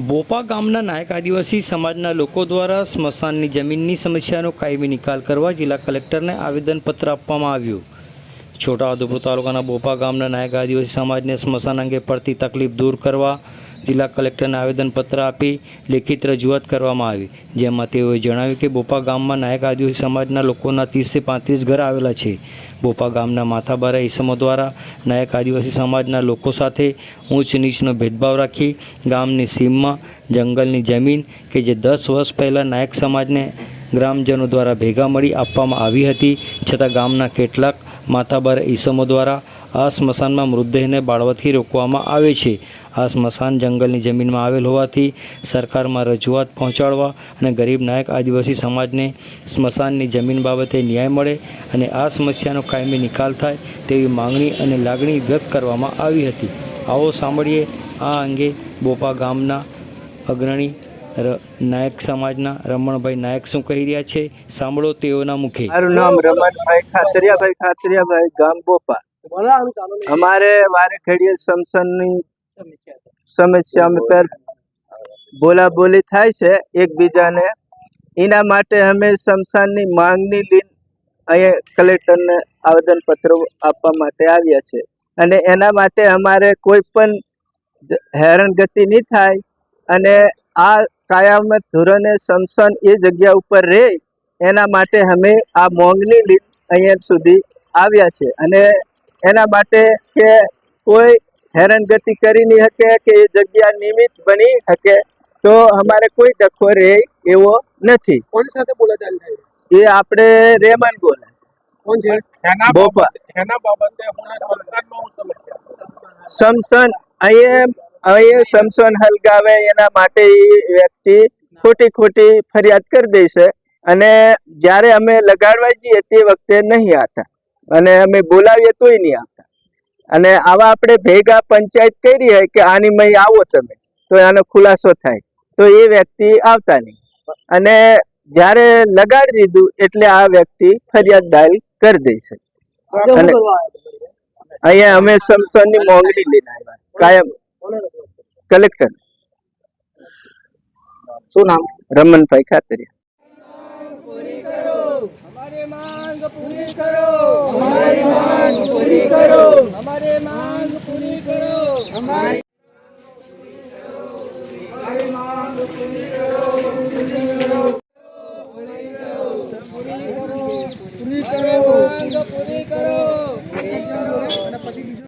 બોપા ગામના નાયક આદિવાસી સમાજના લોકો દ્વારા સ્મશાનની જમીનની સમસ્યાનો કાયમી નિકાલ કરવા જિલ્લા કલેક્ટરને આવેદનપત્ર આપવામાં આવ્યું. છોટાઉદેપુર તાલુકાના બોપા ગામના નાયક આદિવાસી સમાજને સ્મશાન અંગે પડતી તકલીફ દૂર કરવા જિલ્લા કલેક્ટરને આવેદનપત્ર આપી લેખિત રજૂઆત કરવામાં આવી. જેમાં તેઓએ જણાવ્યું કે બોપા ગામમાં નાયક આદિવાસી સમાજના લોકોના ત્રીસથી પાંત્રીસ ઘર આવેલા છે. બોપા ગામના માથાબારા ઈસમો દ્વારા નાયક આદિવાસી સમાજના લોકો સાથે ઊંચ નીચનો ભેદભાવ રાખી ગામની સીમમાં, જંગલની જમીન કે જે દસ વર્ષ પહેલાં નાયક સમાજને ગ્રામજનો દ્વારા ભેગા મળી આપવામાં આવી હતી. છતાં ગામના કેટલાક માથાબારા ઈસમો દ્વારા આ સ્મશાનમાં મૃતદેહને બાળવાથી રોકવામાં આવે છે. આ સ્મશાન જંગલની જમીનમાં આવેલ હોવાથી સરકારમાં રજૂઆત પહોંચાડવા અને ગરીબ નાયક આદિવાસી સમાજને સ્મશાનની જમીન બાબતે ન્યાય મળે અને આ સમસ્યાનો કાયમી નિકાલ થાય તેવી માંગણી અને લાગણી વ્યક્ત કરવામાં આવી હતી. આવો સાંભળીએ આ અંગે બોપા ગામના અગ્રણી નાયક સમાજના રમણભાઈ નાયક શું કહી રહ્યા છે? સાંભળો તેઓના મુખે. મારું નામ રમણભાઈ ખાતરિયાભાઈ ખાતરિયાભાઈ ગામ બોપા. અમારે વારે ઘડીએ સમસનની સમસ્યા અમે પર બોલા બોલી થાય છે એકબીજાને. એના માટે અમે સમસાનની માંગની લઈને અહીંયા કલેક્ટરને આવેદનપત્ર આપવા માટે આવ્યા છે. અને એના માટે અમારે કોઈ પણ હેરાનગતિ નહીં થાય. અને આ કાયામત ધોરણે સમસન એ જગ્યા ઉપર રહે એના માટે અમે આ માંગની લઈને અહીંયા સુધી આવ્યા છે. અને એના માટે કે કોઈ હેરાનગતિ કરી નહીં શકે કે એ જગ્યા નિમિત્ત બની શકે તો અમારે કોઈ ડખો રહે એવો નથી. કોની સાથે બોલાચાલી થઈ? એ આપણે રેમન બોલે કોણ છે? એના બોપા. એના બાબતે હમણાં સંસદમાં હું સમસ્યા સમસન અહીંયા અહીંયા સમસન હલગાવે એના માટે એ વ્યક્તિ ખોટી ખોટી ફરિયાદ કરી દે છે. અને જ્યારે અમે લગાડવા જઈએ તે વખતે નહીં આવતા અને અમે બોલાવીએ તોય નહીં આવતા. અને આવા આપણે ભેગા પંચાયત કરી હોય કે આની મય આવો તમે તો આનો ખુલાસો થાય. તો એ વ્યક્તિ આવતા નહીં. અને જ્યારે લગાડી દીધું એટલે આ વ્યક્તિ ફરિયાદ ડાયલ કરી દે છે અને અહીંયા અમે સમસનની મોંઘડી લઈને આવ્યા. કાયમ. કલેક્ટર. શું નામ? રમનભાઈ ખાતરિયા. हमारे मांग पूरी करो हमारी मांग पूरी करो हमारे मांग पूरी करो हमारी मांग पूरी करो